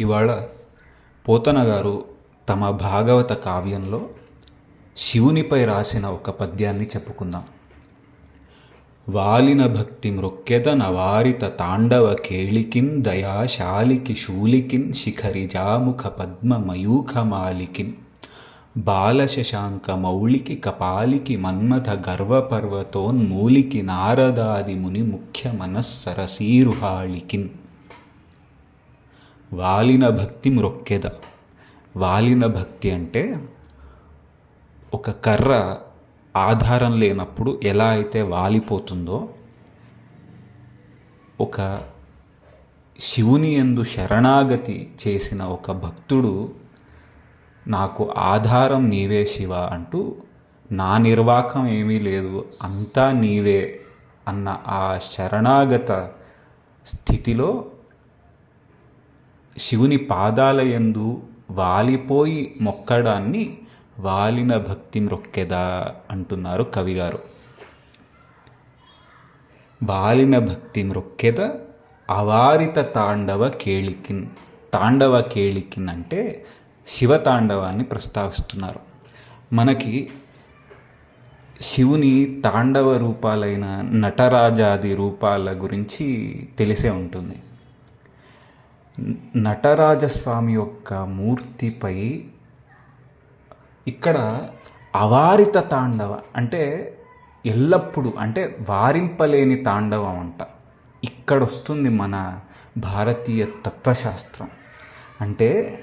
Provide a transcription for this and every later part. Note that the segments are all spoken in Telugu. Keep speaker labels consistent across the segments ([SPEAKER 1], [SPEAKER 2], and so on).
[SPEAKER 1] ఇవాళ పోతన గారు తమ భాగవత కావ్యంలో శివునిపై రాసిన ఒక పద్యాన్ని చెప్పుకుందాం. వాలిన భక్తి మృక్యత నవారిత తాండవ కేళికిన్ దయాశాలికి శూలికిన్ శిఖరి జాముఖ పద్మ మయూఖమాలికిన్ బాలశశాంక మౌళికి కపాలికి మన్మథ గర్వపర్వతోన్మూలికి నారదాది ముని ముఖ్య మనస్సరసీరుహాళికిన్ వాలిన భక్తి మ్రొక్కెద. వాలిన భక్తి అంటే ఒక కర్ర ఆధారం లేనప్పుడు ఎలా అయితే వాలిపోతుందో ఒక శివుని యందు శరణాగతి చేసిన ఒక భక్తుడు నాకు ఆధారం నీవే శివ అంటూ నా నిర్వాకం ఏమీ లేదు అంతా నీవే అన్న ఆ శరణాగత స్థితిలో శివుని పాదాలయందు వాలిపోయి మొక్కడాన్ని వాలిన భక్తి మ్రొక్కెదా అంటున్నారు కవిగారు. వాలిన భక్తి మ్రొక్కెద అవారిత తాండవ కేళికిన్. తాండవ కేళికిన్ అంటే శివతాండవాన్ని ప్రస్తావిస్తున్నారు. మనకి శివుని తాండవ రూపాలైన నటరాజాది రూపాల గురించి తెలిసే ఉంటుంది. నటరాజస్వామి యొక్క మూర్తిపై ఇక్కడ అవారిత తాండవ అంటే ఎల్లప్పుడూ అంటే వారింపలేని తాండవం అంట. ఇక్కడ వస్తుంది మన భారతీయ తత్వశాస్త్రం. అంటే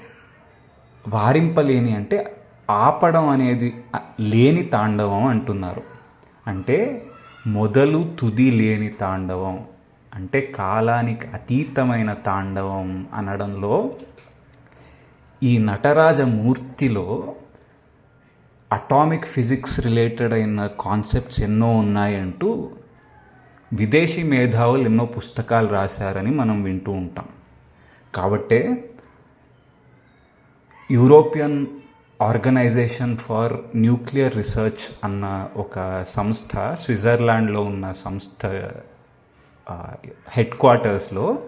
[SPEAKER 1] వారింపలేని అంటే ఆపడం అనేది లేని తాండవం అంటున్నారు. అంటే మొదలు తుది లేని తాండవం. అంటే కాలానికి అతీతమైన తాండవం అనడంలో ఈ నటరాజ మూర్తిలో అటామిక్ ఫిజిక్స్ రిలేటెడ్ అయిన కాన్సెప్ట్స్ ఎన్నో ఉన్నాయంటూ విదేశీ మేధావులు ఎన్నో పుస్తకాలు రాశారని మనం వింటూ ఉంటాం. కాబట్టే European organisation for nuclear research అన్న ఒక సంస్థ స్విట్జర్లాండ్లో ఉన్న సంస్థ హెడ్ క్వార్టర్స్లో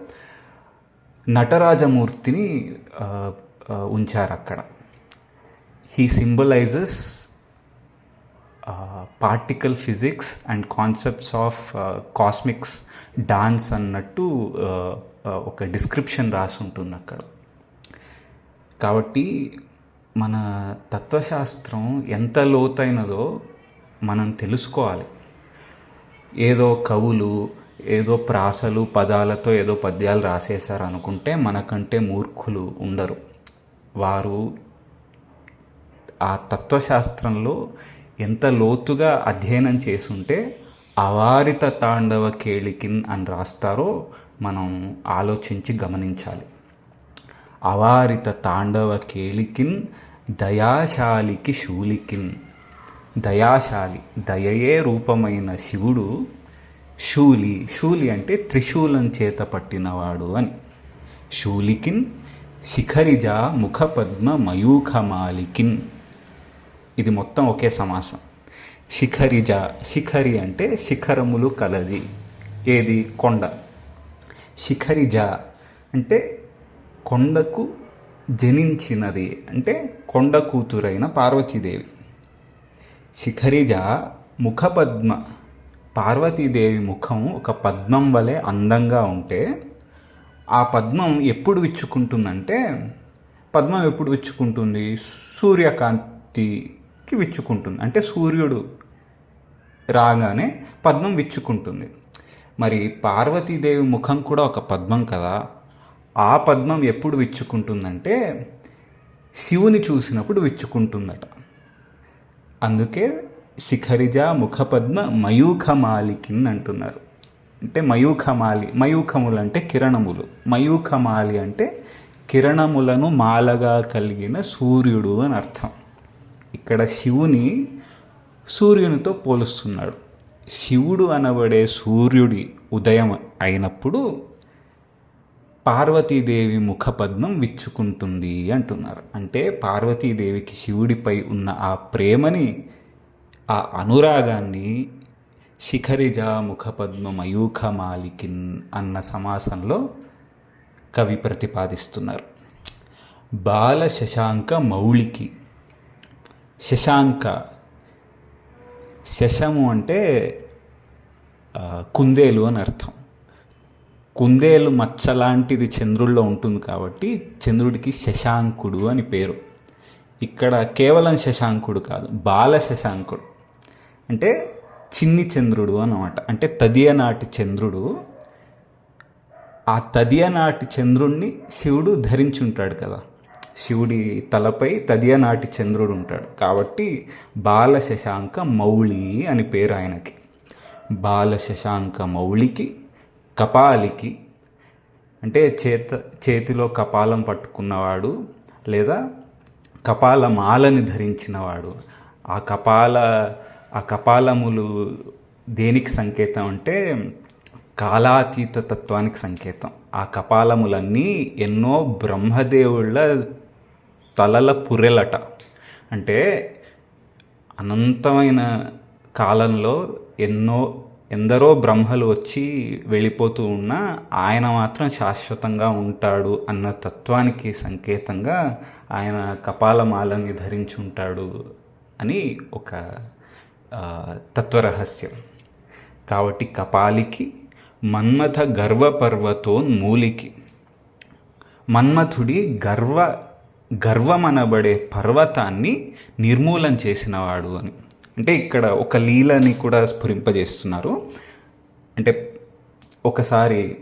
[SPEAKER 1] నటరాజమూర్తిని ఉంచారు అక్కడ. He symbolises particle physics and concepts of cosmics dance అన్నట్టు ఒక డిస్క్రిప్షన్ రాసి ఉంటుంది అక్కడ. కాబట్టి మన తత్వశాస్త్రం ఎంత లోతైనదో మనం తెలుసుకోవాలి. ఏదో కవులు ఏదో ప్రాసలు పదాలతో ఏదో పద్యాలు రాసేశారు అనుకుంటే మనకంటే మూర్ఖులు ఉండరు. వారు ఆ తత్వశాస్త్రంలో ఎంత లోతుగా అధ్యయనం చేసుంటే అవారిత తాండవ కేళికిన్ అని రాస్తారో మనం ఆలోచించి గమనించాలి. అవారిత తాండవ కేళికిన్ దయాశాలికి శూలికిన్. దయాశాలి దయయే రూపమైన శివుడు శూలి శూలి అంటే త్రిశూలం చేత పట్టినవాడు అని. శూలికిన్ శిఖరిజ ముఖపద్మ మయూఖమాలికిన్ ఇది మొత్తం ఒకే సమాసం. శిఖరిజ శిఖరి అంటే శిఖరములు కలది. ఏది? కొండ. శిఖరిజ అంటే కొండకు జనించినది. అంటే కొండ కూతురైన పార్వతీదేవి. శిఖరిజ ముఖపద్మ పార్వతీదేవి ముఖం ఒక పద్మం వలె అందంగా ఉంటే ఆ పద్మం ఎప్పుడు విచ్చుకుంటుందంటే పద్మం ఎప్పుడు విచ్చుకుంటుంది? సూర్యకాంతికి విచ్చుకుంటుంది. అంటే సూర్యుడు రాగానే పద్మం విచ్చుకుంటుంది. మరి పార్వతీదేవి ముఖం కూడా ఒక పద్మం కదా. ఆ పద్మం ఎప్పుడు విచ్చుకుంటుందంటే శివుని చూసినప్పుడు విచ్చుకుంటుందట. అందుకే శిఖరిజ ముఖపద్మ మయూఖమాలికిన్ అంటున్నారు. అంటే మయూఖమాలి మయూఖములు అంటే కిరణములు. మయూఖమాలి అంటే కిరణములను మాలగా కలిగిన సూర్యుడు అని అర్థం. ఇక్కడ శివుని సూర్యునితో పోలుస్తున్నాడు. శివుడు అనబడే సూర్యుడి ఉదయం అయినప్పుడు పార్వతీదేవి ముఖపద్మం విచ్చుకుంటుంది అంటున్నారు. అంటే పార్వతీదేవికి శివుడిపై ఉన్న ఆ ప్రేమని ఆ అనురాగాన్ని శిఖరిజ ముఖపద్మ మయూఖమాలికిన్ అన్న సమాసంలో కవి ప్రతిపాదిస్తున్నారు. బాల శశాంక మౌళికి. శశాంక శశము అంటే కుందేలు అని అర్థం. కుందేలు మచ్చ లాంటిది చంద్రుల్లో ఉంటుంది కాబట్టి చంద్రుడికి శశాంకుడు అని పేరు. ఇక్కడ కేవలం శశాంకుడు కాదు బాల శశాంకుడు. అంటే చిన్ని చంద్రుడు అన్నమాట. అంటే తదియనాటి చంద్రుడు. ఆ తదియనాటి చంద్రుణ్ణి శివుడు ధరించుంటాడు కదా. శివుడి తలపై తదియనాటి చంద్రుడు ఉంటాడు. కాబట్టి బాల శశాంక మౌళి అని పేరు ఆయనకి. బాల శశాంక మౌళికి కపాలికి అంటే చేత చేతిలో కపాలం పట్టుకున్నవాడు లేదా కపాల మాలని ధరించినవాడు. ఆ కపాల ఆ కపాలములు దేనికి సంకేతం అంటే కాలాతీత తత్వానికి సంకేతం. ఆ కపాలములన్నీ ఎన్నో బ్రహ్మదేవుళ్ళ తలల పురెలట అంటే అనంతమైన కాలంలో ఎన్నో ఎందరో బ్రహ్మలు వచ్చి వెళ్ళిపోతూ ఉన్నా ఆయన మాత్రం శాశ్వతంగా ఉంటాడు అన్న తత్వానికి సంకేతంగా ఆయన కపాలమాలని ధరించి ఉంటాడు అని ఒక తత్వరహస్యం. కాబట్టి కపాలికి మన్మథ గర్వపర్వతోన్మూలికి మన్మథుడి గర్వ గర్వమనబడే పర్వతాన్ని నిర్మూలం చేసినవాడు అని. అంటే ఇక్కడ ఒక లీలని కూడా స్ఫురింపజేస్తున్నారు. అంటే ఒకసారి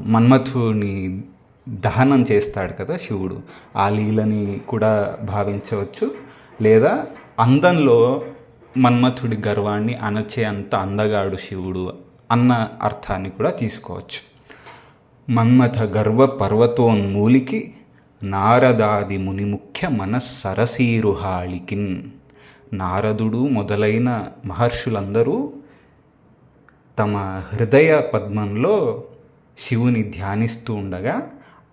[SPEAKER 1] మన్మథుని దహనం చేస్తాడు కదా శివుడు. ఆ లీలని కూడా భావించవచ్చు. లేదా అందంలో మన్మథుడి గర్వాన్ని అణచే అంత అందగాడు శివుడు అన్న అర్థాన్ని కూడా తీసుకోవచ్చు. మన్మథ గర్వ పర్వతోన్మూలికి నారదాది ముని ముఖ్య మనస్సరసీరుహాళికిన్. నారదుడు మొదలైన మహర్షులందరూ తమ హృదయ పద్మంలో శివుని ధ్యానిస్తూ ఉండగా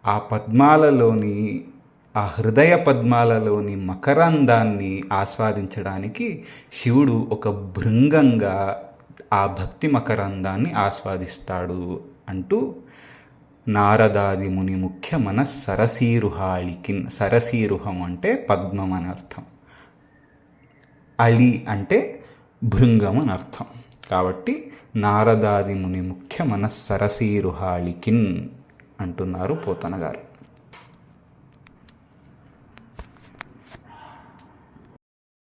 [SPEAKER 1] ఆ పద్మాలలోని ఆ హృదయ పద్మాలలోని మకరందాన్ని ఆస్వాదించడానికి శివుడు ఒక భృంగంగా ఆ భక్తి మకరందాన్ని ఆస్వాదిస్తాడు అంటూ నారదాది ముని ముఖ్య మన సరసీరుహాళికిన్ సరసీరుహం అంటే పద్మం అని అర్థం. అలి అంటే భృంగం అని అర్థం. కాబట్టి నారదాది ముని ముఖ్య మన సరసీరుహాళికిన్ అంటున్నారు పోతన గారు.